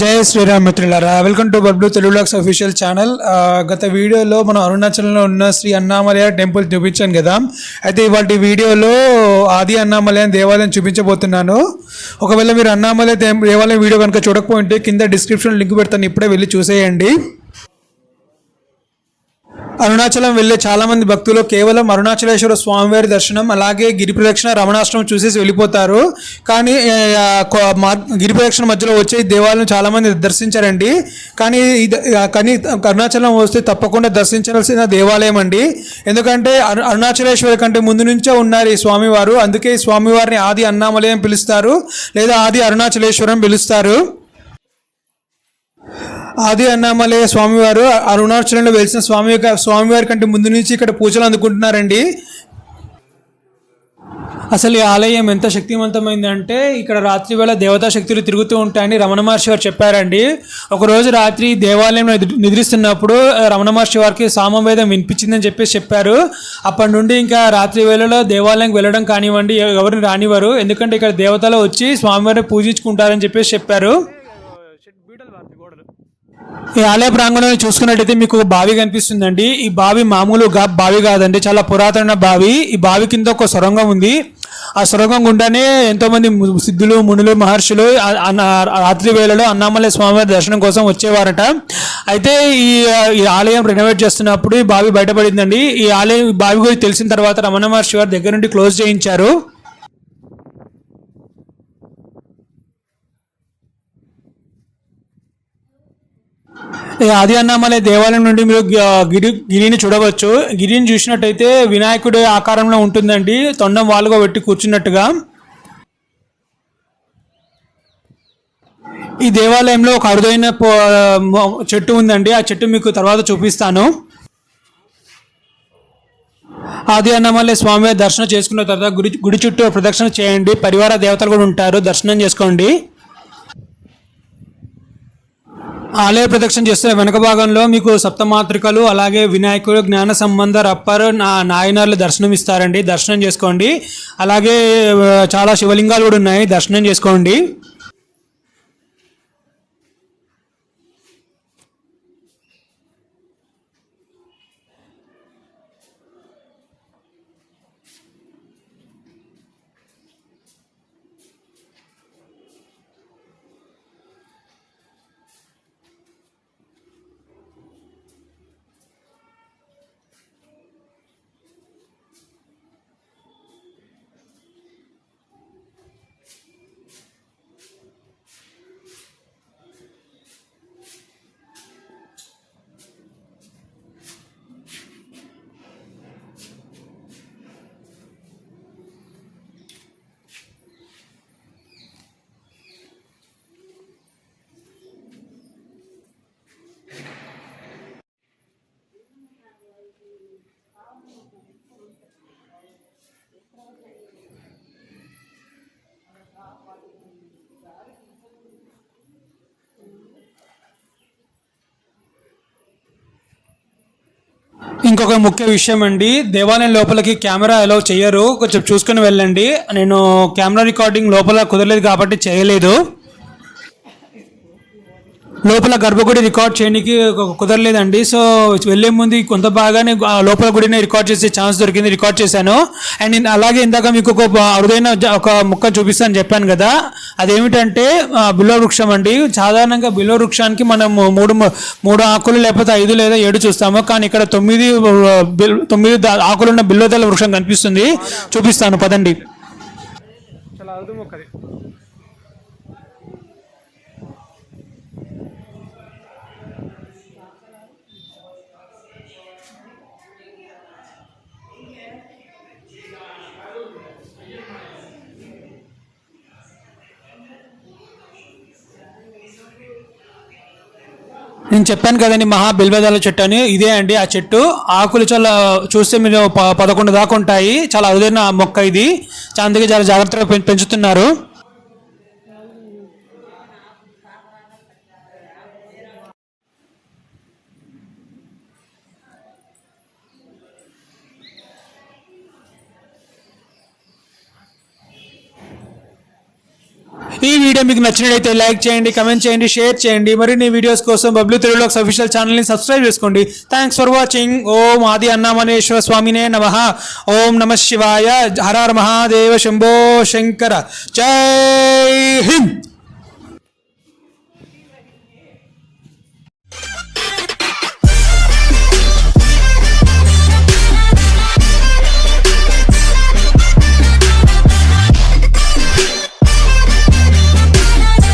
జయ శ్రీరామ్ మిత్రులారా welcome to Bablu తెలుగులాక్స్ official channel గత వీడియోలో మనం అరుణాచలంలో ఉన్న శ్రీ అన్నామలయ టెంపుల్ చూపించాను కదా. అయితే ఇవాటి వీడియోలో ఆది అన్నామలయ దేవాలయం చూపించబోతున్నాను. ఒకవేళ మీరు అన్నామలయ దేవాలయం వీడియో కనుక చూడకపోయింటే కింద డిస్క్రిప్షన్ లింక్ పెడతాను ఇప్పుడే వెళ్ళి చూసేయండి. అరుణాచలం వెళ్ళే చాలా మంది భక్తులు కేవలం అరుణాచలేశ్వర స్వామివారి దర్శనం అలాగే గిరి ప్రదక్షిణ రమణాశ్రమం చూసేసి వెళ్ళిపోతారు. కానీ గిరి ప్రదక్షిణ మధ్యలో వచ్చే దేవాలను దేవాలయం చాలా మంది దర్శించారండి. కానీ కానీ అరుణాచలం వస్తే తప్పకుండా దర్శించాల్సిన దేవాలయం అండి. ఎందుకంటే అరు- అరుణాచలేశ్వర కంటే ముందు నుంచే ఉన్నారు ఈ స్వామివారు. అందుకే ఈ స్వామివారిని ఆది అన్నామలయం పిలుస్తారు లేదా ఆది అరుణాచలేశ్వరం పిలుస్తారు. ఆది అన్నామలయ స్వామివారు అరుణాచలంలో వెలిసిన స్వామి యొక్క స్వామివారి కంటే ముందు నుంచి ఇక్కడ పూజలు అందుకుంటున్నారండి. అసలు ఈ ఆలయం ఎంత శక్తివంతమైందంటే ఇక్కడ రాత్రి వేళ దేవతా శక్తులు తిరుగుతూ ఉంటాయని రమణ మహర్షి వారు చెప్పారండి. ఒకరోజు రాత్రి దేవాలయంలో నిద్రిస్తున్నప్పుడు రమణ మహర్షి వారికి సామవేదం వినిపించిందని చెప్పేసి చెప్పారు. అప్పటి నుండి ఇంకా రాత్రి వేళలో దేవాలయంకి వెళ్ళడం కానివ్వండి ఎవరిని రానివ్వరు. ఎందుకంటే ఇక్కడ దేవతలు వచ్చి స్వామివారిని పూజించుకుంటారని చెప్పేసి చెప్పారు. ఈ ఆలయ ప్రాంగణం చూసుకున్నట్టయితే మీకు బావి కనిపిస్తుందండి. ఈ బావి మామూలుగా బావి కాదండి. చాలా పురాతన బావి. ఈ బావి కింద ఒక సొరంగం ఉంది. ఆ సొరంగం గుండానే ఎంతోమంది సిద్ధులు మునులు మహర్షులు అన్న- రాత్రి వేళలో అన్నామలై స్వామివారి దర్శనం కోసం వచ్చేవారట. అయితే ఈ ఈ ఆలయం రెనోవేట్ చేస్తున్నప్పుడు ఈ బావి బయటపడిందండి. ఈ ఆలయం ఈ బావి గురించి తెలిసిన తర్వాత రమణ మహర్షి వారి దగ్గర నుండి క్లోజ్ చేయించారు. ఆది అన్నామలై దేవాలయం నుండి మీరు గిరి గిరిని చూడవచ్చు. గిరిని చూసినట్టయితే వినాయకుడి ఆకారంలో ఉంటుందండి. తొండం వాలుగా పెట్టి కూర్చున్నట్టుగా. ఈ దేవాలయంలో ఒక అరుదైన చెట్టు ఉందండి. ఆ చెట్టు మీకు తర్వాత చూపిస్తాను. ఆది అన్నమల్లె స్వామి దర్శనం చేసుకున్న తర్వాత గుడి గుడి చుట్టూ ప్రదక్షిణ చేయండి. పరివార దేవతలు కూడా ఉంటారు. దర్శనం చేసుకోండి. ఆలయ ప్రదక్షిణ చేస్తే వెనక భాగంలో మీకు సప్తమాత్రికలు అలాగే వినాయకుడు జ్ఞాన సంబంధ రప్పర్ నా నాయనర్లు దర్శనం ఇస్తారండి. దర్శనం చేసుకోండి. అలాగే చాలా శివలింగాలు కూడా ఉన్నాయి. దర్శనం చేసుకోండి. ఇంకొక ముఖ్య విషయం అండి. దేవాలయం లోపలికి కెమెరా అలౌ చేయరు. కొంచెం చూసుకుని వెళ్ళండి. నేను కెమెరా రికార్డింగ్ లోపల కుదరలేదు కాబట్టి చేయలేదు. లోపల గర్భగుడి రికార్డ్ చేయడానికి కుదరలేదండి. సో వెళ్ళే ముందు కొంత బాగానే లోపల గుడిని రికార్డ్ చేసే ఛాన్స్ దొరికింది రికార్డ్ చేశాను. అండ్ నేను అలాగే ఇందాక మీకు ఒక అరుదైన ఒక ముక్క చూపిస్తాను చెప్పాను కదా. అదేమిటంటే ఆ, బిల్వ వృక్షం అండి. సాధారణంగా బిల్వ వృక్షానికి మనం మూడు మూడు ఆకులు లేకపోతే ఐదు లేదా ఏడు చూస్తాము. కానీ ఇక్కడ తొమ్మిది బిల్- తొమ్మిది ఆకులున్న బిల్వదల వృక్షం కనిపిస్తుంది. చూపిస్తాను పదండి. చాలా అరుదు నేను చెప్పాను కదండి మహా బిల్వేదాల చెట్టు అని. ఇదే అండి ఆ చెట్టు. ఆకులు చాలా చూస్తే మీరు ప- పదకొండు దాకా ఉంటాయి. చాలా అరుదైన మొక్క ఇది. చాలా అందుకే చాలా జాగ్రత్తగా పెంచుతున్నారు. ఈ వీడియో మీకు నచ్చినట్లయితే లైక్ చేయండి కమెంట్ చేయండి షేర్ చేయండి. మరిన్ని వీడియోస్ కోసం బబ్లూ తెలుగులో అఫీషియల్ ఛానల్ని సబ్స్క్రైబ్ చేసుకోండి. థ్యాంక్స్ ఫర్ వాచింగ్ ఓం ఆది అన్నామనేశ్వర స్వామినే నమ. ఓం నమ శివాయ. హర హర మహాదేవ శంభో శంకర. జై హింద్.